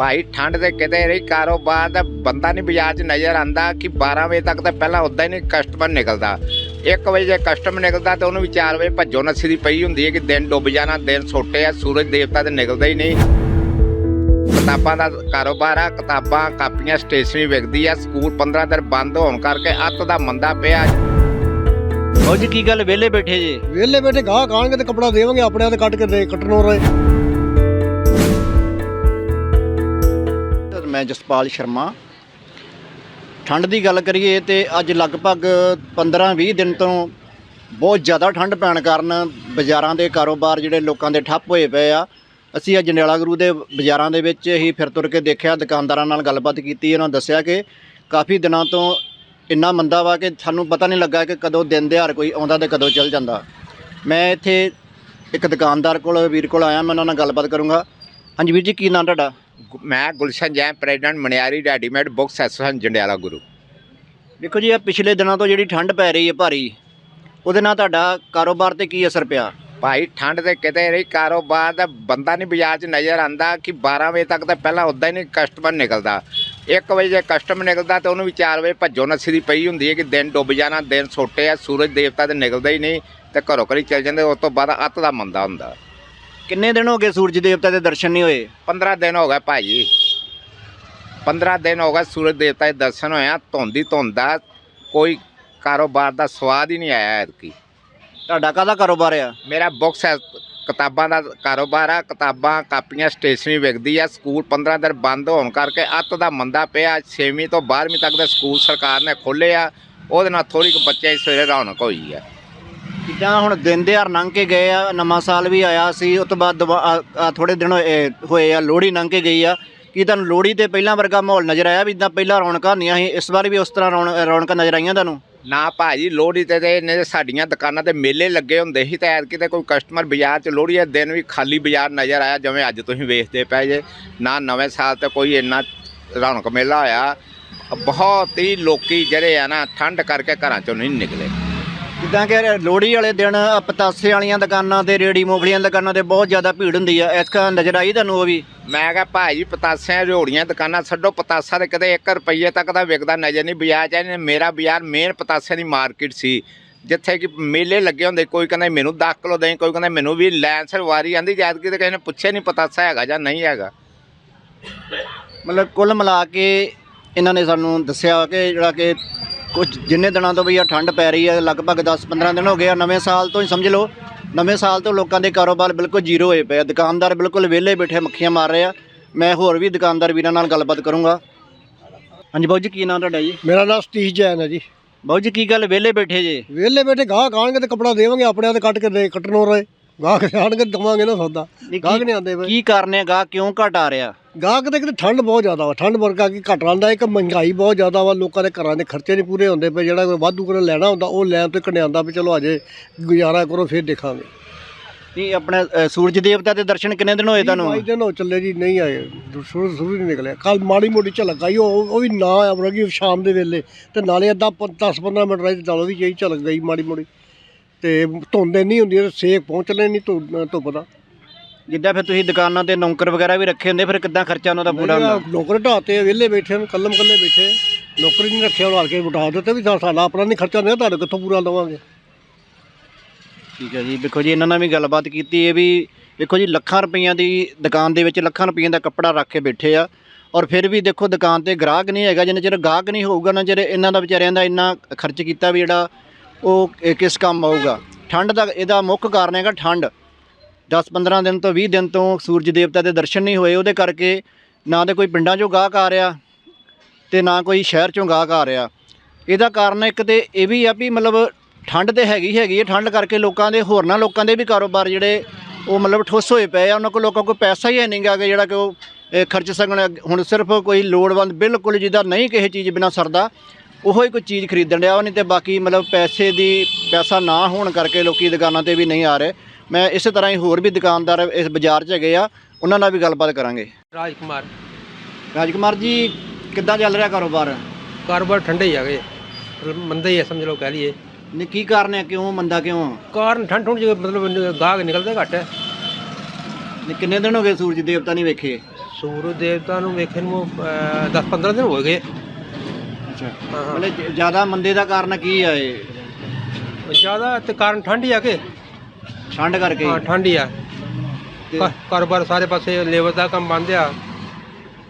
ਭਾਈ ਠੰਡ ਦੇ ਕਿਤੇ ਰਹੀ ਕਾਰੋਬਾਰ ਦਾ ਬੰਦਾ ਨਹੀਂ ਬਾਜ਼ਾਰ 'ਚ ਨਜ਼ਰ ਆਂਦਾ ਕਿ 12 ਵਜੇ ਤੱਕ ਤਾਂ ਪਹਿਲਾਂ ਉਦਾਂ ਹੀ ਨਹੀਂ ਕਸਟਮਰ ਨਿਕਲਦਾ। 1 ਵਜੇ ਜੇ ਕਸਟਮਰ ਨਿਕਲਦਾ ਤੇ ਉਹਨੂੰ ਵੀ 4 ਵਜੇ ਭੱਜੋ ਨੱਸੀ ਦੀ ਪਈ ਹੁੰਦੀ ਹੈ ਕਿ ਦਿਨ ਡੁੱਬ ਜਾਣਾ ਦਿਨ ਛੋਟੇ ਆ ਸੂਰਜ ਦੇਵਤਾ ਤੇ ਨਿਕਲਦਾ ਹੀ ਨਹੀਂ। ਕਿਤਾਬਾਂ ਦਾ ਕਾਰੋਬਾਰ ਆ ਕਿਤਾਬਾਂ ਕਾਪੀਆਂ ਸਟੇਸ਼ਨਰੀ ਵਿਕਦੀ ਆ ਸਕੂਲ 15 ਦਿਨ ਬੰਦ ਹੋਣ ਕਰਕੇ ਅੱਤ ਦਾ ਮੰਦਾ ਪਿਆ। ਉਹ ਜੀ ਕੀ ਗੱਲ ਵਿਹਲੇ ਬੈਠੇ ਜੇ? ਵਿਹਲੇ ਬੈਠੇ ਗਾਹ ਕਾਣਗੇ ਤੇ ਕੱਪੜਾ ਦੇਵਾਂਗੇ ਆਪਣੇ ਹੱਥ ਕੱਟ ਕੇ ਦੇ ਕੱਟਣੋਂ ਰਹੇ ਮੈਂ ਜਸਪਾਲ ਸ਼ਰਮਾ। ਠੰਡ ਦੀ ਗੱਲ ਕਰੀਏ ਤੇ ਅੱਜ ਲਗਭਗ 15-20 ਦਿਨ ਤੋਂ ਬਹੁਤ ਜ਼ਿਆਦਾ ਠੰਡ ਪੈਣ ਕਾਰਨ ਬਾਜ਼ਾਰਾਂ ਦੇ ਕਾਰੋਬਾਰ ਜਿਹੜੇ ਲੋਕਾਂ ਦੇ ਠੱਪ ਹੋਏ ਪਏ ਆ। ਅਸੀਂ ਅੱਜ ਜੰਡਿਆਲਾ ਗੁਰੂ ਦੇ ਬਾਜ਼ਾਰਾਂ ਦੇ ਵਿੱਚ ਹੀ ਫਿਰ ਤੁਰ ਕੇ ਦੇਖਿਆ, ਦੁਕਾਨਦਾਰਾਂ ਨਾਲ ਗੱਲਬਾਤ ਕੀਤੀ, ਉਹਨਾਂ ਦੱਸਿਆ ਕਿ ਕਾਫੀ ਦਿਨਾਂ ਤੋਂ ਇੰਨਾ ਮੰਦਾ ਵਾ ਕਿ ਸਾਨੂੰ ਪਤਾ ਨਹੀਂ ਲੱਗਾ ਕਿ ਕਦੋਂ ਦਿਨ ਦਿਹਾੜ ਕੋਈ ਆਉਂਦਾ ਤੇ ਕਦੋਂ ਚੱਲ ਜਾਂਦਾ। ਮੈਂ ਇੱਥੇ ਇੱਕ ਦੁਕਾਨਦਾਰ ਕੋਲ, ਵੀਰ ਕੋਲ ਆਇਆ, ਮੈਂ ਉਹਨਾਂ ਨਾਲ ਗੱਲਬਾਤ ਕਰੂੰਗਾ। ਹਾਂਜੀ ਵੀਰ ਜੀ ਕੀ ਨਾਮ ਤੁਹਾਡਾ? ਗੁ- ਮੈਂ Gulshan Jain president ਮਨਿਆਰੀ readymade books association Jandiala Guru. ਦੇਖੋ ਜੀ ਇਹ ਪਿਛਲੇ ਦਿਨਾਂ ਤੋਂ ਜਿਹੜੀ ਠੰਡ ਪੈ ਰਹੀ ਹੈ ਭਾਰੀ ਉਹਦੇ ਨਾਲ ਤੁਹਾਡਾ ਕਾਰੋਬਾਰ ਤੇ ਕੀ ਅਸਰ ਪਿਆ? ਭਾਈ ਠੰਡ ਦੇ ਕਿਤੇ ਰਹੀ ਕਾਰੋਬਾਰ ਦਾ ਬੰਦਾ ਨਹੀਂ ਬਾਜ਼ਾਰ 'ਚ ਨਜ਼ਰ ਆਂਦਾ ਕਿ 12 ਵਜੇ ਤੱਕ ਤਾਂ ਪਹਿਲਾਂ ਉਦਾਂ ਹੀ ਨਹੀਂ ਕਸਟਮਰ ਨਿਕਲਦਾ। 1 ਵਜੇ ਜੇ ਕਸਟਮਰ ਨਿਕਲਦਾ ਤੇ ਉਹਨੂੰ ਵੀ 4 ਵਜੇ ਭੱਜੋ ਨੱਸੀ ਦੀ ਪਈ ਹੁੰਦੀ ਹੈ ਕਿ ਦਿਨ ਡੁੱਬ ਜਾਣਾ ਦਿਨ ਛੋਟੇ ਆ ਸੂਰਜ ਦੇਵਤਾ ਤੇ ਨਿਕਲਦਾ ਹੀ ਨਹੀਂ ਤੇ ਘਰੋਂ ਘਰੀ ਚੱਲ ਜਾਂਦੇ ਉਸ ਤੋਂ ਬਾਅਦ ਅੱਤ ਦਾ ਮੰਦਾ ਹੁੰਦਾ। ਕਿੰਨੇ ਦਿਨ ਹੋ ਗਏ ਸੂਰਜ ਦੇਵਤਾ ਦੇ ਦਰਸ਼ਨ ਨਹੀਂ ਹੋਏ? 15 ਦਿਨ ਹੋ ਗਏ ਭਾਜੀ। 15 ਦਿਨ ਹੋ ਗਏ ਸੂਰਜ ਦੇਵਤਾ ਦੇ ਦਰਸ਼ਨ ਹੋਇਆ ਧੁੰਦ ਧੁੰਦ ਕੋਈ ਕਾਰੋਬਾਰ ਦਾ ਸਵਾਦ ਹੀ ਨਹੀਂ ਆਇਆ ਐਤਕੀ। ਤੁਹਾਡਾ ਕਾਹਦਾ ਕਾਰੋਬਾਰ ਆ? ਮੇਰਾ ਬੁੱਕਸ ਹੈ ਕਿਤਾਬਾਂ ਦਾ ਕਾਰੋਬਾਰ ਆ ਕਿਤਾਬਾਂ ਕਾਪੀਆਂ ਸਟੇਸ਼ਨਰੀ ਵਿਕਦੀ ਆ ਸਕੂਲ 15 ਦਿਨ ਬੰਦ ਹੋਣ ਕਰਕੇ ਅੱਤ ਦਾ ਮੰਦਾ ਪਿਆ 6ਵੀਂ ਤੋਂ 12ਵੀਂ ਤੱਕ ਦੇ ਸਕੂਲ ਸਰਕਾਰ ਨੇ ਖੋਲ੍ਹੇ ਆ ਉਹਦੇ ਨਾਲ ਥੋੜੀ ਕੁ ਬੱਚਿਆਂ ਦੀ ਸਵੇਰੇ ਰੌਣਕ ਹੋਈ ਆ। ਜਿੱਦਾਂ ਹੁਣ ਦਿਨ ਦਿਹਾੜ ਲੰਘ ਕੇ ਗਏ ਆ, ਨਵਾਂ ਸਾਲ ਵੀ ਆਇਆ ਸੀ, ਉਸ ਤੋਂ ਬਾਅਦ ਥੋੜੇ ਦਿਨ ਹੋਏ ਹੋਏ ਆ, ਲੋਹੜੀ ਲੰਘ ਕੇ ਗਈ ਆ। ਕੀ ਤੁਹਾਨੂੰ ਲੋਹੜੀ ਤੇ ਪਹਿਲਾਂ ਵਰਗਾ ਮਾਹੌਲ ਨਜ਼ਰ ਆਇਆ ਵੀ ਇਦਾਂ ਪਹਿਲਾਂ ਰੌਣਕਾਂ ਹੁੰਦੀਆਂ ਸੀ, ਇਸ ਵਾਰ ਵੀ ਉਸ ਤਰ੍ਹਾਂ ਰੌਣ- ਰੌਣਕਾਂ ਨਜ਼ਰ ਆਈਆਂ ਤੁਹਾਨੂੰ? ਨਾ ਭਾਜੀ, ਲੋਹੜੀ ਤੇ ਤੇ ਇਹਨੇ ਸਾਡੀਆਂ ਦੁਕਾਨਾਂ ਤੇ ਮੇਲੇ ਲੱਗੇ ਹੁੰਦੇ ਸੀ ਤੇ ਐਤਕੀ ਤੇ ਕੋਈ ਕਸਟਮਰ ਬਾਜ਼ਾਰ 'ਚ ਲੋਹੜੀ ਦੇ ਦਿਨ ਵੀ ਖਾਲੀ ਬਾਜ਼ਾਰ ਨਜ਼ਰ ਆਇਆ, ਜਿਵੇਂ ਅੱਜ ਤੁਸੀਂ ਵੇਖਦੇ ਪਏ ਜੇ। ਨਾ ਨਵੇਂ ਸਾਲ ਤੇ ਕੋਈ ਇੰਨਾ ਰੌਣਕ ਮੇਲਾ ਹੋਇਆ। ਬਹੁਤ ਹੀ ਲੋਕੀ ਜਿਹੜੇ ਆ ਨਾ, ਠੰਡ ਕਰਕੇ ਘਰਾਂ 'ਚੋਂ ਨਹੀਂ ਨਿਕਲੇ। ਜਿੱਦਾਂ ਕਿ ਲੋਹੜੀ ਵਾਲੇ ਦਿਨ ਆਹ ਪਤਾਸੇ ਵਾਲੀਆਂ ਦੁਕਾਨਾਂ ਤੇ ਰੇੜੀ ਦੀਆਂ ਦੁਕਾਨਾਂ ਤੇ ਬਹੁਤ ਜ਼ਿਆਦਾ ਭੀੜ ਹੁੰਦੀ ਆ। ਇਸ ਕਾ ਨਜ਼ਰ ਆਈ ਤੁਹਾਨੂੰ ਉਹ ਵੀ? ਮੈਂ ਕਿਹਾ ਭਾਜੀ ਪਤਾਸਿਆਂ ਰੋੜੀਆਂ ਦੁਕਾਨਾਂ ਛੱਡੋ ਪਤਾਸਾ ਤੇ ਕਦੇ 1 ਰੁਪਏ ਤੱਕ ਦਾ ਵਿਕਦਾ ਨਜ਼ਰ ਨਹੀਂ। ਬਾਜ਼ਾਰ 'ਚ ਇਹਨੇ ਮੇਰਾ ਬਾਜ਼ਾਰ ਮੇਨ ਪਤਾਸਿਆਂ ਦੀ ਮਾਰਕੀਟ ਸੀ। ਜਿੱਥੇ ਕਿ ਮੇਲੇ ਲੱਗੇ ਹੁੰਦੇ ਕੋਈ ਕਹਿੰਦਾ ਮੈਨੂੰ 10 ਕਿਲੋ ਦੇਂ ਕੋਈ ਕਹਿੰਦਾ ਮੈਨੂੰ ਵੀ ਲੈਣ ਸਰ ਵਾਰੀ ਆਂਦੀ ਜਦ ਕਿ ਤੇ ਕਿਸੇ ਨੇ ਪੁੱਛਿਆ ਨਹੀਂ ਪਤਾਸਾ ਹੈਗਾ ਜਾਂ ਨਹੀਂ ਹੈਗਾ। ਮਤਲਬ ਕੁੱਲ ਮਿਲਾ ਕੇ ਇਹਨਾਂ ਨੇ ਸਾਨੂੰ ਦੱਸਿਆ ਕਿ ਜਿਹੜਾ ਕਿ ਕੁਝ ਜਿੰਨੇ ਦਿਨਾਂ ਤੋਂ ਵੀ ਆ ਠੰਡ ਪੈ ਰਹੀ ਹੈ ਲਗਭਗ 10-15 ਦਿਨ ਹੋ ਗਏ ਆ ਨਵੇਂ ਸਾਲ ਤੋਂ ਹੀ ਸਮਝ ਲਓ। ਨਵੇਂ ਸਾਲ ਤੋਂ ਲੋਕਾਂ ਦੇ ਕਾਰੋਬਾਰ ਬਿਲਕੁਲ ਜ਼ੀਰੋ ਹੋਏ ਪਏ ਆ। ਦੁਕਾਨਦਾਰ ਬਿਲਕੁਲ ਵਿਹਲੇ ਬੈਠੇ ਮੱਖੀਆਂ ਮਾਰ ਰਹੇ ਆ। ਮੈਂ ਹੋਰ ਵੀ ਦੁਕਾਨਦਾਰ ਵੀਰਾਂ ਨਾਲ ਗੱਲਬਾਤ ਕਰੂੰਗਾ। ਹਾਂਜੀ ਬਾਊ ਜੀ ਕੀ ਨਾਮ ਤੁਹਾਡਾ ਜੀ? ਮੇਰਾ ਨਾਮ ਸਤੀਸ਼ ਜੈਨ ਹੈ ਜੀ। ਬਾਊ ਜੀ ਕੀ ਗੱਲ ਵਿਹਲੇ ਬੈਠੇ ਜੇ? ਵਿਹਲੇ ਬੈਠੇ ਗਾਹ ਕਾਣਗੇ ਤੇ ਕੱਪੜਾ ਦੇਵਾਂਗੇ ਆਪਣੇ ਹੱਥ ਕੱਟ ਕੇ ਦੇ ਕੱਟਣੋਂ ਰਹੇ। ਗਾਹ ਕਾਣਗੇ ਦਵਾਂਗੇ ਨਾ ਸੌਦਾ। ਨਹੀਂ, ਗਾਹਕ ਕੀ- ਨਹੀਂ ਆਉਂਦੇ ਪਏ ਕੀ ਕਾਰਨ ਹੈ? ਗਾ ਕਿਉਂ ਘਟ ਆ ਰਿਹਾ? ਗਾਹਕ ਤੇ ਕਿਤੇ ਠੰਡ ਬਹੁਤ ਜ਼ਿਆਦਾ ਵਾ। ਠੰਡ ਵਰਗਾ ਕੀ ਘਟ ਆਂਦਾ ਇੱਕ ਮਹਿੰਗਾਈ ਬਹੁਤ ਜ਼ਿਆਦਾ ਵਾ। ਲੋਕਾਂ ਦੇ ਘਰਾਂ ਦੇ ਖਰਚੇ ਨਹੀਂ ਪੂਰੇ ਹੁੰਦੇ ਪਏ। ਜਿਹੜਾ ਕੋਈ ਵਾਧੂ ਕਰ ਲੈਣਾ ਹੁੰਦਾ ਉਹ ਲੈਣ ਤੇ ਕਣਿਆਂਦਾ ਵੀ ਚਲੋ ਅਜੇ ਗੁਜ਼ਾਰਾ ਕਰੋ ਫਿਰ ਦੇਖਾਂਗੇ। ਨਹੀਂ ਆਪਣੇ ਅ, ਸੂਰਜ ਦੇਵਤਾ ਦੇ ਦਰਸ਼ਨ ਕਿੰਨੇ ਦਿਨ ਹੋਏ ਤੁਹਾਨੂੰ? ਬਾਈ ਦਿਨ ਹੋ ਚੱਲੇ ਜੀ ਨਹੀਂ ਆਏ। ਸ਼ੁਰੂ ਸ਼ੁਰੂ ਨਹੀਂ ਨਿਕਲਿਆ। ਕੱਲ ਮਾੜੀ ਮੋਟੀ ਝਲਕ ਆਈ ਉਹ ਉਹ ਵੀ ਨਾ ਆ ਕਿ ਸ਼ਾਮ ਦੇ ਵੇਲੇ। ਤੇ ਨਾਲੇ ਅੱਧਾ 10 15 ਮਿੰਟ ਰਹੀ ਚਲੋ ਵੀ ਜਿਹੀ ਝਲਕ ਗਈ ਮਾੜੀ ਮੋਟੀ। ਤੇ ਧੁੰਦ ਇੰਨੀ ਹੁੰਦੀ ਹੈ ਸੇਕ ਪਹੁੰਚਣੇ ਨਹੀਂ ਧੁ- ਧੁੱਪ ਦਾ। ਜਿੱਦਾਂ ਫਿਰ ਤੁਸੀਂ ਦੁਕਾਨਾਂ ਤੇ ਨੌਕਰ ਵਗੈਰਾ ਵੀ ਰੱਖੇ ਹੁੰਦੇ ਫਿਰ ਕਿੱਦਾਂ ਖਰਚਾ ਉਹਨਾਂ ਦਾ ਪੂਰਾ ਹੁੰਦਾ? ਨੌਕਰ ਢਾਤੇ ਵਿਹਲੇ ਬੈਠੇ ਨੇ ਕੱਲਮ ਕੱਲੇ ਬੈਠੇ ਨੌਕਰੀ ਨਹੀਂ ਰੱਖਿਆ ਉਹ ਕੇ ਬਿਠਾ ਦਿੱਤੇ ਵੀ ਸਾ- ਸਾਡਾ ਆਪਣਾ ਨਹੀਂ ਖਰਚਾ ਨਹੀਂ ਤੁਹਾਡੇ ਕਿੱਥੋਂ ਪੂਰਾ ਲਵਾਂਗੇ? ਠੀਕ ਹੈ ਜੀ ਦੇਖੋ ਜੀ ਇਹਨਾਂ ਨਾਲ ਵੀ ਗੱਲਬਾਤ ਕੀਤੀ ਇਹ ਵੀ ਦੇਖੋ ਜੀ ਲੱਖਾਂ ਰੁਪਈਆਂ ਦੀ ਦੁਕਾਨ ਦੇ ਵਿੱਚ ਲੱਖਾਂ ਰੁਪਈਆਂ ਦਾ ਕੱਪੜਾ ਰੱਖ ਕੇ ਬੈਠੇ ਆ। ਔਰ ਫਿਰ ਵੀ ਦੇਖੋ ਦੁਕਾਨ ਤੇ ਗ੍ਰਾਹਕ ਨਹੀਂ ਹੈਗਾ ਜਿੰਨਾ ਚਿਰ ਗਾਹਕ ਨਹੀਂ ਹੋਊਗਾ ਨਾ ਚਿਰ ਇਹਨਾਂ ਦਾ ਵਿਚਾਰਿਆਂ ਦਾ ਇੰਨਾ ਖਰਚ ਕੀਤਾ ਵੀ ਜਿਹੜਾ ਉਹ ਇਹ ਕਿਸ ਕੰਮ ਆਊਗਾ? ਠੰਡ ਦਾ ਇਹਦਾ ਮੁੱਖ ਕਾਰਨ ਹੈਗਾ ਠੰਡ। 10-15 ਦਿਨ ਤੋਂ 20 ਦਿਨ ਤੋਂ ਸੂਰਜ ਦੇਵਤਾ ਦੇ ਦਰਸ਼ਨ ਨਹੀਂ ਹੋਏ, ਉਹਦੇ ਕਰਕੇ ਨਾ ਤੇ ਕੋਈ ਪਿੰਡਾਂ 'ਚੋਂ ਗਾਹਕ ਆ ਰਿਹਾ ਤੇ ਨਾ ਕੋਈ ਸ਼ਹਿਰ 'ਚੋਂ ਗਾਹਕ ਆ ਰਿਹਾ। ਇਹਦਾ ਕਾਰਨ ਇੱਕ ਤੇ ਇਹ ਵੀ ਆ ਵੀ ਮਤਲਬ ਠੰਡ ਤੇ ਹੈਗੀ ਹੈਗੀ ਹੈ, ਠੰਡ ਕਰਕੇ ਲੋਕਾਂ ਦੇ, ਹੋਰਨਾਂ ਲੋਕਾਂ ਦੇ ਵੀ ਕਾਰੋਬਾਰ ਜਿਹੜੇ ਉਹ ਮਤਲਬ ਠੁੱਸ ਹੋਏ ਪਏ ਆ, ਉਹਨਾਂ ਕੋਲ ਲੋਕਾਂ ਕੋਲ ਪੈਸਾ ਹੀ ਹੈ ਨਹੀਂਗਾ ਕਿ ਜਿਹੜਾ ਕਿ ਉਹ ਖਰਚ ਸਕਣ ਹੁਣ ਸਿਰਫ ਕੋਈ ਲੋੜਵੰਦ ਬਿਲਕੁਲ ਜਿਹਦਾ ਨਹੀਂ ਕਿਸੇ ਚੀਜ਼ ਬਿਨਾ ਸਰਦਾ ਉਹੋ ਹੀ ਕੋਈ ਚੀਜ਼ ਖਰੀਦਣ ਡਿਆ ਉਹ ਨਹੀਂ ਤੇ ਬਾਕੀ ਮਤਲਬ ਪੈਸੇ ਦੀ ਪੈਸਾ ਨਾ ਹੋਣ ਕਰਕੇ ਲੋਕੀ ਦੁਕਾਨਾਂ ਤੇ ਵੀ ਨਹੀਂ ਆ ਰਹੇ। ਮੈਂ ਇਸੇ ਤਰ੍ਹਾਂ ਹੀ ਹੋਰ ਵੀ ਦੁਕਾਨਦਾਰ ਇਸ ਬਾਜ਼ਾਰ 'ਚ ਹੈਗੇ ਆ ਉਹਨਾਂ ਨਾਲ ਵੀ ਗੱਲਬਾਤ ਕਰਾਂਗੇ। ਰਾਜ ਕੁਮਾਰ ਰਾਜਕੁਮਾਰ ਜੀ ਕਿੱਦਾਂ ਚੱਲ ਰਿਹਾ ਕਾਰੋਬਾਰ? ਕਾਰੋਬਾਰ ਠੰਡੇ ਹੀ ਹੈਗੇ। ਮਤਲਬ ਮੰਦਾ ਹੀ ਹੈ ਸਮਝ ਲਓ ਕਹਿ ਲਈਏ। ਨੇ ਕੀ ਕਾਰਨ ਹੈ? ਕਿਉਂ ਮੰਦਾ ਕਿਉਂ? ਕਾਰਨ ਠੰਡ ਠੰਡ ਜਿਹਾ ਮਤਲਬ ਗਾਹਕ ਨਿਕਲਦੇ ਘੱਟ। ਹੈ ਨੇ ਕਿੰਨੇ ਦਿਨ ਹੋ ਗਏ ਸੂਰਜ ਦੇਵਤਾ ਨਹੀਂ ਵੇਖੇ? ਸੂਰਜ ਦੇਵਤਾ ਨੂੰ ਵੇਖਣ ਨੂੰ 10 15 ਦਿਨ ਹੋ ਗਏ। ਅੱਛਾ। ਹਾਂ ਹਾਂ। ਮਤਲਬ ਜ਼ਿਆਦਾ ਮੰਦੇ ਦਾ ਕਾਰਨ ਕੀ ਆ ਇਹ? ਜ਼ਿਆਦਾ ਤੇ ਕਾਰਨ ਠੰਡ ਹੀ ਆ ਕੇ। ਠੰਡ ਕਰਕੇ। ਹਾਂ ਠੰਡ ਹੀ ਆ। ਤੇ- ਕਾਰੋਬਾਰ ਸਾਰੇ ਪਾਸੇ ਲੇਬਰ ਦਾ ਕੰਮ ਬੰਦ ਆ।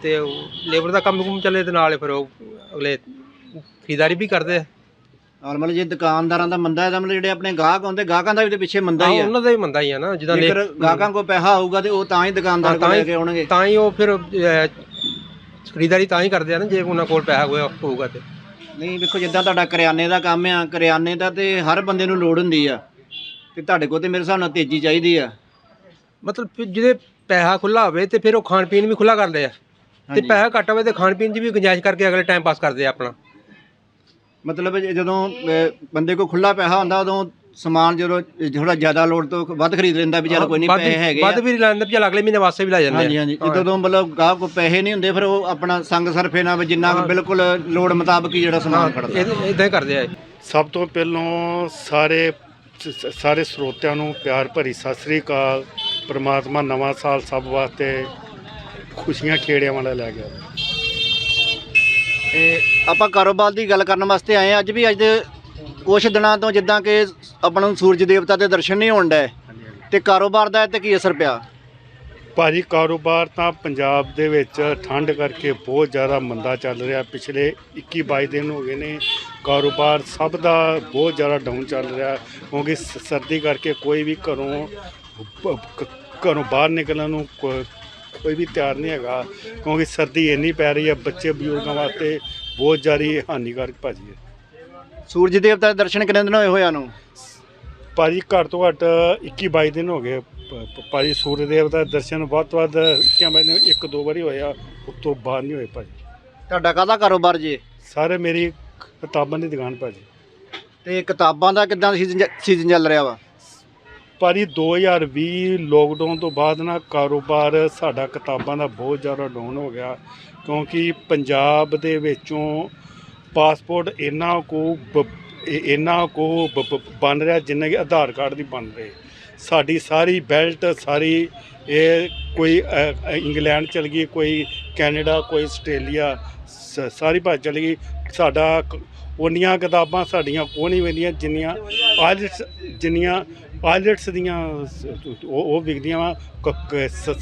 ਤੇ ਲੇਬਰ ਦਾ ਕੰਮ ਕੁਮ ਚੱਲੇ ਤੇ ਨਾਲੇ ਫਿਰ ਉਹ ਅਗਲੇ ਖਰੀਦਦਾਰੀ ਵੀ ਕਰਦੇ ਆ। ਔਰ ਮਤਲਬ ਜੇ ਦੁਕਾਨਦਾਰਾਂ ਦਾ ਮੰਦਾ ਹੈ ਤਾਂ ਮਤਲਬ ਜਿਹੜੇ ਆਪਣੇ ਗਾਹਕ ਆਉਂਦੇ ਗਾਹਕਾਂ ਦਾ ਵੀ ਤੇ ਪਿੱਛੇ ਮੰਦਾ ਹੀ ਹਾਂ, ਆ ਉਹਨਾਂ ਦਾ ਵੀ ਮੰਦਾ ਹੀ ਆ ਨਾ ਜਿੱਦਾਂ ਜੇਕਰ ਲੇ- ਗਾਹਕਾਂ ਕੋਲ ਪੈਸਾ ਆਊਗਾ ਤੇ ਉਹ ਤਾਂ ਹੀ ਦੁਕਾਨਦਾਰ ਹਾਂ, ਕੋਲ ਤਾਂ ਲੈ ਹੀ- ਕੇ ਆਉਣਗੇ। ਤਾਂ ਹੀ ਉਹ ਫਿਰ ਅਹ, ਖਰੀਦਦਾਰੀ ਤਾਂ ਹੀ ਕਰਦੇ ਆ ਨਾ ਜੇ ਉਹਨਾਂ ਕੋਲ ਪੈਸਾ ਹੋਇਆ ਹੋਊਗਾ ਤੇ। ਨਹੀਂ ਵੇਖੋ ਜਿੱਦਾਂ ਤੁਹਾਡਾ ਕਰਿਆਨੇ ਦਾ ਕੰਮ ਆ ਕਰਿਆਨੇ ਦਾ ਤੇ ਹਰ ਬੰਦੇ ਨੂੰ ਲੋੜ ਹੁੰਦੀ ਆ। ਤੇ ਤੁਹਾਡੇ ਕੋਲ ਤੇ ਮੇਰੇ ਹਿਸਾਬ ਨਾਲ ਤੇਜ਼ੀ ਚਾਹੀਦੀ ਆ। ਮਤਲਬ ਫਿਰ ਜਿਹਦੇ ਪੈਸਾ ਖੁੱਲਾ ਹੋਵੇ ਤੇ ਫਿਰ ਉਹ ਖਾਣ ਪੀਣ ਵੀ ਖੁੱਲਾ ਕਰਦੇ ਆ। ਤੇ ਹਾਂਜੀ। ਪੈਸਾ ਘੱਟ ਹੋਵੇ ਤੇ ਖਾਣ ਪੀਣ ਦੀ ਵੀ ਗੁੰਜਾਇਸ਼ ਕਰਕੇ ਅਗਲੇ ਟਾਈਮ ਪਾਸ ਕਰਦੇ ਆ ਆਪਣਾ। ਮਤਲਬ ਜੇ ਜਦੋਂ ਅਹ, ਬੰਦੇ ਕੋਲ ਖੁੱਲਾ ਪੈਸਾ ਹੁੰਦਾ ਉਦੋਂ ਸਮਾਨ ਜਦੋਂ ਥੋੜਾ ਜ਼ਿਆਦਾ ਲੋੜ ਤੋਂ ਵੱਧ ਖਰੀਦ ਲੈਂਦਾ ਵੀ ਚੱਲ ਕੋਈ ਨਹੀਂ ਵੱਧ- ਪੈਸੇ ਹੈਗੇ ਵੱਧ ਆ। ਵੀ ਲੈਂਦੇ ਵੀ ਚੱਲ ਅਗਲੇ ਮਹੀਨੇ ਵਾਸਤੇ ਵੀ ਲੈ ਜਾਂਦੇ ਹਾਂਜੀ ਹਾਂਜੀ ਜਦੋਂ ਮਤਲਬ ਗਾਹਕ ਕੋਲ ਪੈਸੇ ਨਹੀਂ ਹੁੰਦੇ ਫਿਰ ਉਹ ਆਪਣਾ ਸੰਗ ਸਰਫੇ ਨਾਲ ਵੀ ਜਿੰਨਾ ਕੁ ਬਿਲਕੁਲ ਲੋੜ ਮੁਤਾਬਕ ਹੀ ਜਿਹੜਾ ਸਮਾਨ ਖੜਦਾ। ਇਦਾਂ ਹੀ ਕਰਦੇ ਆ। ਇਹ। ਸਭ ਤੋਂ ਪਹਿਲਾਂ ਸਾਰੇ ਸ- ਸ- ਸਾਰੇ ਸਰੋਤਿਆਂ ਨੂੰ ਪਿਆਰ ਭਰੀ ਸਤਿ ਸ੍ਰੀ ਅਕਾਲ। ਪ੍ਰਮਾਤਮਾ ਨਵਾਂ ਸਾਲ ਸਭ ਵਾਸਤੇ ਖੁਸ਼ੀਆਂ ਖੇੜਿਆਂ ਵਾਲਾ ਲੈ ਗਿਆ। ਇਹ ਆਪਾਂ ਕਾਰੋਬਾਰ ਦੀ ਗੱਲ ਕਰਨ ਵਾਸਤੇ ਆਏ ਹਾਂ। ਅੱਜ ਵੀ ਅੱਜ ਦੇ ਕੁਝ ਦਿਨਾਂ ਤੋਂ ਜਿੱਦਾਂ ਕਿ ਆਪਾਂ ਨੂੰ ਸੂਰਜ ਦੇਵਤਾ ਦੇ ਦਰਸ਼ਨ ਨਹੀਂ ਹੋਣ ਡਏ ਤੇ ਕਾਰੋਬਾਰ ਦਾ ਤੇ ਕੀ ਅਸਰ ਪਿਆ? ਭਾਜੀ ਕਾਰੋਬਾਰ ਤਾਂ ਪੰਜਾਬ ਦੇ ਵਿੱਚ ਠੰਡ ਕਰਕੇ ਬਹੁਤ ਜ਼ਿਆਦਾ ਮੰਦਾ ਚੱਲ ਰਿਹਾ। ਪਿਛਲੇ 21 22 ਦਿਨ ਹੋ ਗਏ ਨੇ ਕਾਰੋਬਾਰ ਸਭ ਦਾ ਬਹੁਤ ਜ਼ਿਆਦਾ ਡਾਊਨ ਚੱਲ ਰਿਹਾ। ਕਿਉਂਕਿ ਸਰਦੀ ਕਰਕੇ ਕੋਈ ਵੀ ਘਰੋਂ ਘਰੋਂ ਬਾਹਰ ਨਿਕਲਣ ਨੂੰ ਕੋਈ ਵੀ ਤਿਆਰ ਨਹੀਂ ਹੈਗਾ। ਕਿਉਂਕਿ ਸਰਦੀ ਇੰਨੀ ਪੈ ਰਹੀ ਹੈ ਬੱਚੇ ਬਜ਼ੁਰਗਾਂ ਵਾਸਤੇ ਬਹੁਤ ਜ਼ਿਆਦਾ ਹਾਨੀਕਾਰਕ ਭਾਜੀ ਹੈ ਸੂਰਜ ਦੇਵਤਾ ਦੇ ਦਰਸ਼ਨ ਕਿੰਨੇ ਦਿਨ ਹੋਏ ਹੋਇਆ ਨੂੰ? ਭਾਜੀ ਘੱਟ ਤੋਂ ਘੱਟ 21 22 ਦਿਨ ਹੋ ਗਏ। ਪ- ਪ- ਭਾਜੀ ਸੂਰਯਦੇਵ ਦਾ ਦਰਸ਼ਨ ਵੱਧ ਤੋਂ ਵੱਧ ਕਿਹਾ ਮੈਨੂੰ ਇੱਕ ਦੋ ਵਾਰੀ ਹੋਇਆ ਉਸ ਤੋਂ ਬਾਅਦ ਨਹੀਂ ਹੋਏ ਭਾਜੀ। ਤੁਹਾਡਾ ਕਾਹਦਾ ਕਾਰੋਬਾਰ ਜੇ? ਸਾਰੇ ਮੇਰੀ ਕਿਤਾਬਾਂ ਦੀ ਦੁਕਾਨ ਭਾਜੀ। ਤੇ ਕਿਤਾਬਾਂ ਦਾ ਕਿੱਦਾਂ ਸੀਜ਼ਨ ਸੀਜ਼ਨ ਚੱਲ ਰਿਹਾ ਵਾ? ਭਾਜੀ 2020 ਲੋਕਡਾਊਨ ਤੋਂ ਬਾਅਦ ਨਾ ਕਾਰੋਬਾਰ ਸਾਡਾ ਕਿਤਾਬਾਂ ਦਾ ਬਹੁਤ ਜ਼ਿਆਦਾ ਡਾਊਨ ਹੋ ਗਿਆ ਕਿਉਂਕਿ ਪੰਜਾਬ ਦੇ ਵਿੱਚੋਂ ਪਾਸਪੋਰਟ ਇਹਨਾਂ ਕੋ ਬ- ਕੋ ਬਣ ਰਿਹਾ ਜਿੰਨੇ ਕਿ ਆਧਾਰ ਕਾਰਡ ਦੀ ਬਣ ਰਹੇ। ਸਾਡੀ ਸਾਰੀ ਬੈਲਟ, ਸਾਰੀ ਇਹ ਕੋਈ ਇੰਗਲੈਂਡ ਚਲ ਗਈ, ਕੋਈ ਕੈਨੇਡਾ, ਕੋਈ ਆਸਟ੍ਰੇਲੀਆ, ਸ- ਸਾਰੀ ਭਾਜ ਚਲ ਗਈ। ਸਾਡਾ ਕ- ਉਨੀਆਂ ਕਿਤਾਬਾਂ ਸਾਡੀਆਂ ਕੋ ਨਹੀਂ venਦੀਆਂ ਜਿੰਨੀਆਂ ਆਇਲਟਸ ਜਿੰਨੀਆਂ ਆਇਲਟਸ ਦੀਆਂ, ਉਹ ਉਹ ਵਿਕਦੀਆਂ ਵਾ।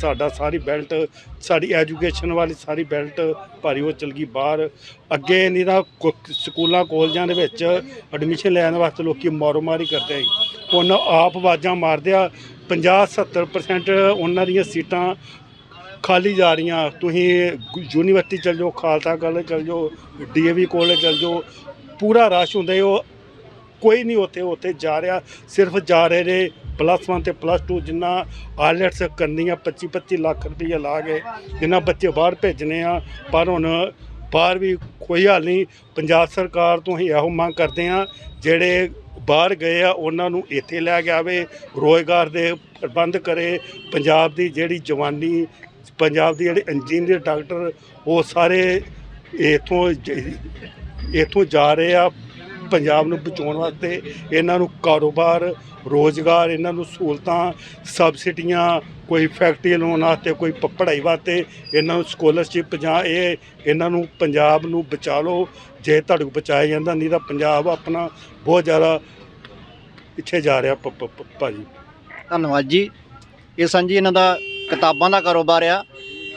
ਸਾਡਾ ਸਾਰੀ ਬੈਲਟ, ਸਾਡੀ ਐਜੂਕੇਸ਼ਨ ਵਾਲੀ ਸਾਰੀ ਬੈਲਟ ਭਾਰੀ ਉਹ ਚਲ ਗਈ ਬਾਹਰ। ਅੱਗੇ ਨਹੀਂ ਤਾਂ ਸਕੂਲਾਂ, ਕਾਲਜਾਂ ਦੇ ਵਿੱਚ ਐਡਮਿਸ਼ਨ ਲੈਣ ਵਾਸਤੇ ਲੋਕੀ ਮਾਰੋ ਮਾਰੀ ਕਰਦੇ ਸੀ। ਹੁਣ ਆਪ ਆਵਾਜ਼ਾਂ ਮਾਰਦੇ ਆ 50 70% ਉਹਨਾਂ ਦੀਆਂ ਸੀਟਾਂ ਖਾਲੀ ਜਾ ਰਹੀਆਂ। ਤੁਸੀਂ ਯੂਨੀਵਰਸਿਟੀ ਚਲ ਜਾਓ, ਖਾਲਸਾ ਕਾਲਜ ਚਲ ਜਾਓ ਡੀਏਵੀ ਕਾਲਜ ਚਲ ਜਾਓ, ਪੂਰਾ ਰਸ਼ ਹੁੰਦਾ ਏ ਉਹ ਕੋਈ ਨਹੀਂ ਉੱਥੇ ਉੱਥੇ ਜਾ ਰਿਹਾ। ਸਿਰਫ ਜਾ ਰਹੇ ਨੇ ਪਲੱਸ 1 ਤੇ ਪਲੱਸ 2 ਜਿੰਨਾ ਆਇਲਟਸ ਕਰਨੀਆਂ 25 25 ਲੱਖ ਰੁਪਈਆ ਲਾ ਕੇ ਜਿੰਨਾ ਬੱਚੇ ਬਾਹਰ ਭੇਜਣੇ ਆ। ਪਰ ਹੁਣ ਬਾਹਰ ਵੀ ਕੋਈ ਹਾਲ ਨਹੀਂ। ਪੰਜਾਬ ਸਰਕਾਰ ਤੋਂ ਹੀ ਇਹੋ ਮੰਗ ਕਰਦੇ ਆ, ਜਿਹੜੇ ਬਾਹਰ ਗਏ ਆ, ਉਹਨਾਂ ਨੂੰ ਇੱਥੇ ਲੈ ਕੇ ਆਵੇ, ਰੋਜ਼ਗਾਰ ਦੇ ਪ੍ਰਬੰਧ ਕਰੇ। ਪੰਜਾਬ ਦੀ ਜਿਹੜੀ ਜਵਾਨੀ, ਪੰਜਾਬ ਦੀ ਜਿਹੜੇ ਇੰਜੀਨੀਅਰ ਡਾਕਟਰ ਉਹ ਸਾਰੇ ਇਥੋਂ ਇਥੋਂ ਜਾ ਰਹੇ ਆ। ਪੰਜਾਬ ਨੂੰ ਬਚਾਉਣ ਵਾਸਤੇ ਇਹਨਾਂ ਨੂੰ ਕਾਰੋਬਾਰ, ਰੋਜ਼ਗਾਰ, ਇਹਨਾਂ ਨੂੰ ਸਹੂਲਤਾਂ, ਸਬਸਿਡੀਆਂ, ਕੋਈ ਫੈਕਟਰੀ ਲੋਨ ਵਾਸਤੇ, ਕੋਈ ਪੜ੍ਹਾਈ ਵਾਸਤੇ ਇਹਨਾਂ ਨੂੰ ਸਕਾਲਰਸ਼ਿਪ ਜਾਂ ਇਹ ਇਹਨਾਂ ਨੂੰ ਪੰਜਾਬ ਨੂੰ ਬਚਾ ਲਓ। ਜੇ ਤੁਹਾਡੇ ਕੋਲ ਬਚਾਇਆ ਜਾਂਦਾ ਨਹੀਂ ਤਾਂ ਪੰਜਾਬ ਆਪਣਾ ਬਹੁਤ ਜ਼ਿਆਦਾ ਪਿੱਛੇ ਜਾ ਰਿਹਾ ਪ- ਪ- ਪ- ਭਾਜੀ। ਧੰਨਵਾਦ ਜੀ। ਇਹ ਸੰਜੀ ਇਹਨਾਂ ਦਾ ਕਿਤਾਬਾਂ ਦਾ ਕਾਰੋਬਾਰ ਆ।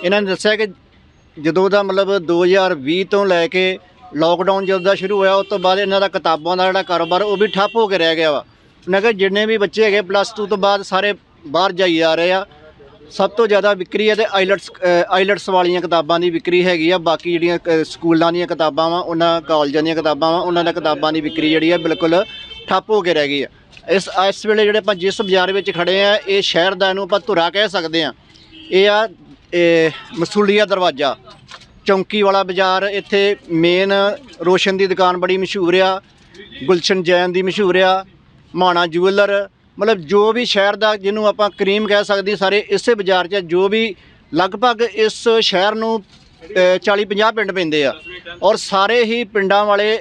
ਇਹਨਾਂ ਨੇ ਦੱਸਿਆ ਕਿ ਜਦੋਂ ਦਾ ਮਤਲਬ 2020 ਤੋਂ ਲੈ ਕੇ ਲੋਕਡਾਊਨ ਜਦੋਂ ਦਾ ਸ਼ੁਰੂ ਹੋਇਆ ਉਸ ਤੋਂ ਬਾਅਦ ਇਹਨਾਂ ਦਾ ਕਿਤਾਬਾਂ ਦਾ ਜਿਹੜਾ ਕਾਰੋਬਾਰ ਉਹ ਵੀ ਠੱਪ ਹੋ ਕੇ ਰਹਿ ਗਿਆ ਵਾ। ਮੈਂ ਕਿਹਾ ਜਿੰਨੇ ਵੀ ਬੱਚੇ ਹੈਗੇ ਪਲੱਸ 2 ਤੋਂ ਬਾਅਦ ਸਾਰੇ ਬਾਹਰ ਜਾਈ ਜਾ ਰਹੇ ਆ। ਸਭ ਤੋਂ ਜ਼ਿਆਦਾ ਵਿਕਰੀ ਹੈ ਤੇ ਆਈਲਟਸ ਆਈਲਟਸ ਵਾਲੀਆਂ ਕਿਤਾਬਾਂ ਦੀ ਵਿਕਰੀ ਹੈਗੀ ਆ। ਬਾਕੀ ਜਿਹੜੀਆਂ ਅ, ਸਕੂਲਾਂ ਦੀਆਂ ਕਿਤਾਬਾਂ ਵਾ ਉਹਨਾਂ ਕਾਲਜਾਂ ਦੀਆਂ ਕਿਤਾਬਾਂ ਵਾ ਉਹਨਾਂ ਦਾ ਕਿਤਾਬਾਂ ਦੀ ਵਿਕਰੀ ਜਿਹੜੀ ਆ ਬਿਲਕੁਲ ਠੱਪ ਹੋ ਕੇ ਰਹਿ ਗਈ ਆ। ਇਸ ਇਸ ਵੇਲੇ ਜਿਹੜੇ ਆਪਾਂ ਜਿਸ ਬਾਜ਼ਾਰ ਵਿੱਚ ਖੜੇ ਆ ਇਹ ਸ਼ਹਿਰ ਦਾ ਇਹਨੂੰ ਆਪਾਂ ਧੁਰਾ ਕਹਿ ਸਕਦੇ ਆ। ਇਹ ਆ ਮਸੂਲੀਆ ਦਰਵਾਜ਼ਾ। ਚੌਂਕੀ ਵਾਲਾ ਬਾਜ਼ਾਰ, ਇੱਥੇ ਮੇਨ ਰੋਸ਼ਨ ਦੀ ਦੁਕਾਨ ਬੜੀ ਮਸ਼ਹੂਰ ਆ, ਗੁਲਸ਼ਨ ਜੈਨ ਦੀ ਮਸ਼ਹੂਰ ਆ, ਮਾਣਾ ਜੁਐਲਰ, ਮਤਲਬ ਜੋ ਵੀ ਸ਼ਹਿਰ ਦਾ ਜਿਹਨੂੰ ਆਪਾਂ ਕਰੀਮ ਕਹਿ ਸਕਦੇ, ਸਾਰੇ ਇਸੇ ਬਾਜ਼ਾਰ 'ਚ ਜੋ ਵੀ ਲਗਭਗ ਇਸ ਸ਼ਹਿਰ ਨੂੰ 40 50 ਪਿੰਡ ਪੈਂਦੇ ਆ। ਔਰ ਸਾਰੇ ਹੀ ਪਿੰਡਾਂ ਵਾਲੇ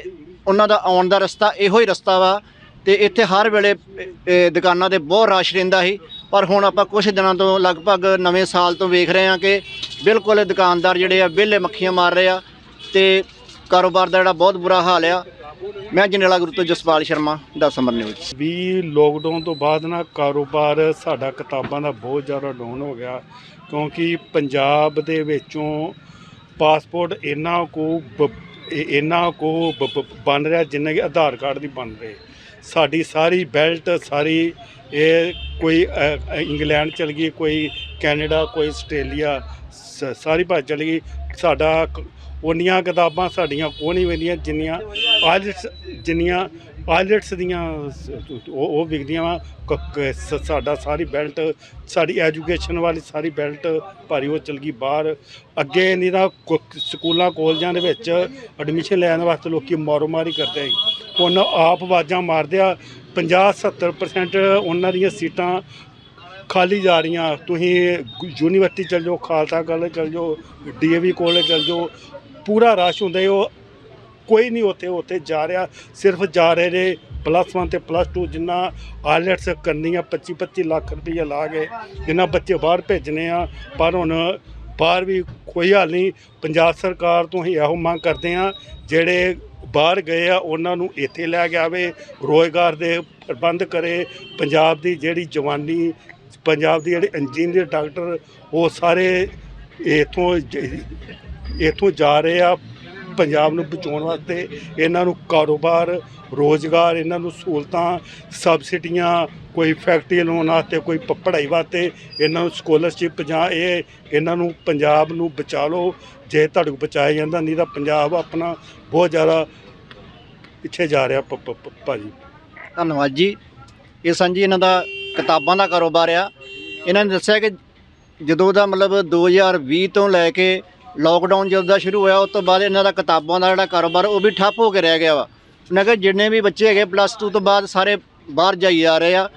ਉਹਨਾਂ ਦਾ ਆਉਣ ਦਾ ਰਸਤਾ ਇਹੋ ਹੀ ਰਸਤਾ ਵਾ ਤੇ ਇੱਥੇ ਹਰ ਵੇਲੇ ਅ, ਦੁਕਾਨਾਂ ਤੇ ਬਹੁਤ ਰਸ਼ ਰਹਿੰਦਾ ਸੀ। ਪਰ ਹੁਣ ਆਪਾਂ ਕੁਝ ਦਿਨਾਂ ਤੋਂ ਲਗਭਗ ਨਵੇਂ ਸਾਲ ਤੋਂ ਵੇਖ ਰਹੇ ਹਾਂ ਕਿ ਬਿਲਕੁਲ ਦੁਕਾਨਦਾਰ ਜਿਹੜੇ ਆ ਵਿਹਲੇ ਮੱਖੀਆਂ ਮਾਰ ਰਹੇ ਆ ਤੇ ਕਾਰੋਬਾਰ ਦਾ ਜਿਹੜਾ ਬਹੁਤ ਬੁਰਾ ਹਾਲ ਆ। ਮੈਂ ਜਨੇਲਾ ਗੁਰੂ ਤੋਂ ਜਸਪਾਲ ਸ਼ਰਮਾ ਦਾ ਸਮਰ ਨਿਊਜ਼। ਵੀ ਲੋਕਡਾਊਨ ਤੋਂ ਬਾਅਦ ਨਾ ਕਾਰੋਬਾਰ ਸਾਡਾ ਕਿਤਾਬਾਂ ਦਾ ਬਹੁਤ ਜ਼ਿਆਦਾ ਡਾਊਨ ਹੋ ਗਿਆ। ਕਿਉਂਕਿ ਪੰਜਾਬ ਦੇ ਵਿੱਚੋਂ ਪਾਸਪੋਰਟ ਇੰਨਾ ਕੋ ਬ- ਇ- ਇੰਨਾ ਕੋ ਬਣ ਰਿਹਾ ਜਿੰਨਾ ਕਿ ਆਧਾਰ ਕਾਰਡ ਦੀ ਬਣ ਰਹੇ। ਸਾਡੀ ਸਾਰੀ ਬੈਲਟ, ਸਾਰੀ ਇਹ ਕੋਈ ਇੰਗਲੈਂਡ ਚਲ ਗਈ, ਕੋਈ ਕੈਨੇਡਾ, ਕੋਈ ਆਸਟ੍ਰੇਲੀਆ, ਸ- ਸਾਰੀ ਭਾਸ਼ਾ ਚਲੀ ਗਈ। ਸਾਡਾ ਕ- ਉਨੀਆਂ ਕਿਤਾਬਾਂ ਸਾਡੀਆਂ ਕੋ ਨਹੀਂ venਦੀਆਂ ਜਿੰਨੀਆਂ ਅੱਜ ਜਿੰਨੀਆਂ ਆਇਲਟਸ ਦੀਆਂ ਉਹ ਉਹ ਵਿਕਦੀਆਂ ਵਾ। ਕ- ਸਾਡਾ ਸਾਰੀ ਬੈਲਟ, ਸਾਡੀ ਐਜੂਕੇਸ਼ਨ ਵਾਲੀ ਸਾਰੀ ਬੈਲਟ ਭਾਰੀ ਉਹ ਚਲ ਗਈ ਬਾਹਰ। ਅੱਗੇ ਨਹੀਂ ਤਾਂ ਕ- ਸਕੂਲਾਂ, ਕਾਲਜਾਂ ਦੇ ਵਿੱਚ ਐਡਮਿਸ਼ਨ ਲੈਣ ਵਾਸਤੇ ਲੋਕੀ ਮਾਰੋ ਮਾਰੀ ਕਰਦੇ ਸੀ। ਹੁਣ ਆਪ ਆਵਾਜ਼ਾਂ ਮਾਰਦੇ ਆ 50 70% ਉਹਨਾਂ ਦੀਆਂ ਸੀਟਾਂ ਖਾਲੀ ਜਾ ਰਹੀਆਂ। ਤੁਸੀਂ ਯੂਨੀਵਰਸਿਟੀ ਚਲ ਜਾਓ, ਖਾਲਸਾ ਕਾਲਜ ਚਲ ਜਾਓ ਡੀਏਵੀ ਕਾਲਜ ਚਲ ਜਾਓ, ਪੂਰਾ ਰਸ਼ ਹੁੰਦਾ ਏ ਉਹ ਕੋਈ ਨਹੀਂ ਉੱਥੇ ਉੱਥੇ ਜਾ ਰਿਹਾ, ਸਿਰਫ ਜਾ ਰਹੇ ਨੇ ਪਲੱਸ 1 ਤੇ ਪਲੱਸ 2 ਜਿੰਨਾ ਆਇਲਟਸ ਕਰਨੀਆਂ 25 25 ਲੱਖ ਰੁਪਈਆ ਲਾ ਕੇ ਜਿੰਨਾ ਬੱਚੇ ਬਾਹਰ ਭੇਜਣੇ ਆ, ਪਰ ਹੁਣ ਬਾਹਰ ਵੀ ਕੋਈ ਹਾਲ ਨਹੀਂ। ਪੰਜਾਬ ਸਰਕਾਰ ਤੋਂ ਹੀ ਇਹੋ ਮੰਗ ਕਰਦੇ ਆ ਜਿਹੜੇ ਬਾਹਰ ਗਏ ਆ, ਉਹਨਾਂ ਨੂੰ ਇੱਥੇ ਲੈ ਕੇ ਆਵੇ, ਰੋਜ਼ਗਾਰ ਦੇ ਪ੍ਰਬੰਧ ਕਰੇ। ਪੰਜਾਬ ਦੀ ਜਿਹੜੀ ਜਵਾਨੀ, ਪੰਜਾਬ ਦੀ ਜਿਹੜੇ ਇੰਜੀਨੀਅਰ ਡਾਕਟਰ ਉਹ ਸਾਰੇ ਇਥੋਂ ਇਥੋਂ ਜਾ ਰਹੇ ਆ। ਪੰਜਾਬ ਨੂੰ ਬਚਾਉਣ ਵਾਸਤੇ ਇਹਨਾਂ ਨੂੰ ਕਾਰੋਬਾਰ, ਰੋਜ਼ਗਾਰ, ਇਹਨਾਂ ਨੂੰ ਸਹੂਲਤਾਂ, ਸਬਸਿਡੀਆਂ, ਕੋਈ ਫੈਕਟਰੀ ਲੋਨ ਵਾਸਤੇ, ਕੋਈ ਪ- ਪੜ੍ਹਾਈ ਵਾਸਤੇ ਇਹਨਾਂ ਨੂੰ ਸਕਾਲਰਸ਼ਿਪ ਜਾਂ ਇਹ ਇਹਨਾਂ ਨੂੰ ਪੰਜਾਬ ਨੂੰ ਬਚਾ ਲਓ। ਜੇ ਤੁਹਾਡੇ ਕੋਲ ਬਚਾਇਆ ਜਾਂਦਾ ਨਹੀਂ ਤਾਂ ਪੰਜਾਬ ਆਪਣਾ ਬਹੁਤ ਜ਼ਿਆਦਾ ਪਿੱਛੇ ਜਾ ਰਿਹਾ ਪ- ਪ- ਭਾਜੀ। ਧੰਨਵਾਦ ਜੀ। ਇਹ ਸਾਂਝੀ ਇਹਨਾਂ ਦਾ ਕਿਤਾਬਾਂ ਦਾ ਕਾਰੋਬਾਰ ਆ। ਇਹਨਾਂ ਨੇ ਦੱਸਿਆ ਕਿ ਜਦੋਂ ਦਾ ਮਤਲਬ 2020 ਤੋਂ ਲੈ ਕੇ ਲੋਕਡਾਊਨ ਜਦੋਂ ਦਾ ਸ਼ੁਰੂ ਹੋਇਆ ਉਸ ਤੋਂ ਬਾਅਦ ਇਹਨਾਂ ਦਾ ਕਿਤਾਬਾਂ ਦਾ ਜਿਹੜਾ ਕਾਰੋਬਾਰ ਉਹ ਵੀ ਠੱਪ ਹੋ ਕੇ ਰਹਿ ਗਿਆ ਵਾ। ਉਹਨਾਂ ਕਿ ਜਿੰਨੇ ਵੀ ਬੱਚੇ ਹੈਗੇ ਪਲੱਸ 2 ਤੋਂ ਬਾਅਦ ਸਾਰੇ ਬਾਹਰ ਜਾਈ ਜਾ ਰਹੇ ਆ।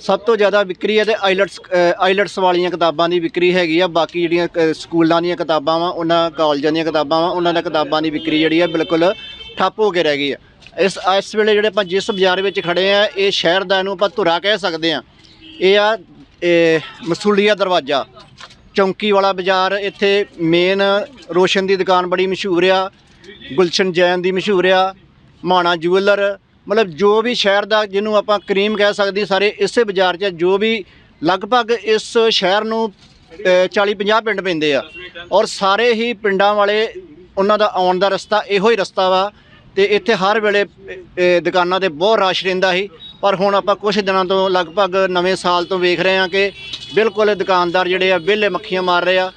ਸਭ ਤੋਂ ਜ਼ਿਆਦਾ ਵਿਕਰੀ ਹੈ ਤੇ ਆਈਲਟਸ ਆਈਲਟਸ ਵਾਲੀਆਂ ਕਿਤਾਬਾਂ ਦੀ ਵਿਕਰੀ ਹੈਗੀ ਆ। ਬਾਕੀ ਜਿਹੜੀਆਂ ਅ, ਸਕੂਲਾਂ ਦੀਆਂ ਕਿਤਾਬਾਂ ਵਾ ਉਹਨਾਂ ਕਾਲਜਾਂ ਦੀਆਂ ਕਿਤਾਬਾਂ ਵਾ ਉਹਨਾਂ ਦਾ ਕਿਤਾਬਾਂ ਦੀ ਵਿਕਰੀ ਜਿਹੜੀ ਆ ਬਿਲਕੁਲ ਠੱਪ ਹੋ ਕੇ ਰਹਿ ਗਈ ਆ। ਇਸ ਇਸ ਵੇਲੇ ਜਿਹੜੇ ਆਪਾਂ ਜਿਸ ਬਾਜ਼ਾਰ ਵਿੱਚ ਖੜੇ ਆ ਇਹ ਸ਼ਹਿਰ ਦਾ ਇਹਨੂੰ ਆਪਾਂ ਧੁਰਾ ਕਹਿ ਸਕਦੇ ਆ। ਇਹ ਆ ਇਹ ਮਸੂਲੀਆ ਦਰਵਾਜ਼ਾ। ਚੌਂਕੀ ਵਾਲਾ ਬਾਜ਼ਾਰ, ਇੱਥੇ ਮੇਨ ਰੋਸ਼ਨ ਦੀ ਦੁਕਾਨ ਬੜੀ ਮਸ਼ਹੂਰ ਆ, ਗੁਲਸ਼ਨ ਜੈਨ ਦੀ ਮਸ਼ਹੂਰ ਆ, ਮਾਣਾ ਜੁਐਲਰ, ਮਤਲਬ ਜੋ ਵੀ ਸ਼ਹਿਰ ਦਾ ਜਿਹਨੂੰ ਆਪਾਂ ਕਰੀਮ ਕਹਿ ਸਕਦੇ ਸਾਰੇ ਇਸੇ ਬਾਜ਼ਾਰ 'ਚ ਜੋ ਵੀ ਲਗਭਗ ਇਸ ਸ਼ਹਿਰ ਨੂੰ 40-50 ਪਿੰਡ ਪੈਂਦੇ ਆ। ਔਰ ਸਾਰੇ ਹੀ ਪਿੰਡਾਂ ਵਾਲੇ ਉਹਨਾਂ ਦਾ ਆਉਣ ਦਾ ਰਸਤਾ ਇਹੋ ਹੀ ਰਸਤਾ ਵਾ, ਤੇ ਇੱਥੇ ਹਰ ਵੇਲੇ ਦੁਕਾਨਾਂ ਤੇ ਬਹੁਤ ਰਸ਼ ਰਹਿੰਦਾ ਸੀ। ਪਰ ਹੁਣ ਆਪਾਂ ਕੁਝ ਦਿਨਾਂ ਤੋਂ ਲਗਭਗ ਨਵੇਂ ਸਾਲ ਤੋਂ ਵੇਖ ਰਹੇ ਹਾਂ ਕਿ ਬਿਲਕੁਲ ਦੁਕਾਨਦਾਰ ਜਿਹੜੇ ਆ ਵਿਹਲੇ ਮੱਖੀਆਂ ਮਾਰ ਰਹੇ ਆ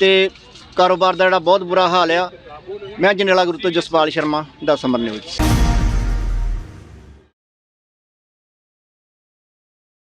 ਤੇ ਕਾਰੋਬਾਰ ਦਾ ਜਿਹੜਾ ਬਹੁਤ ਬੁਰਾ ਹਾਲ ਆ। ਮੈਂ ਜਨੇਲਾ ਗੁਰੂ ਤੋਂ ਜਸਪਾਲ ਸ਼ਰਮਾ ਦਾ ਸਮਰ ਨਿਊਜ਼।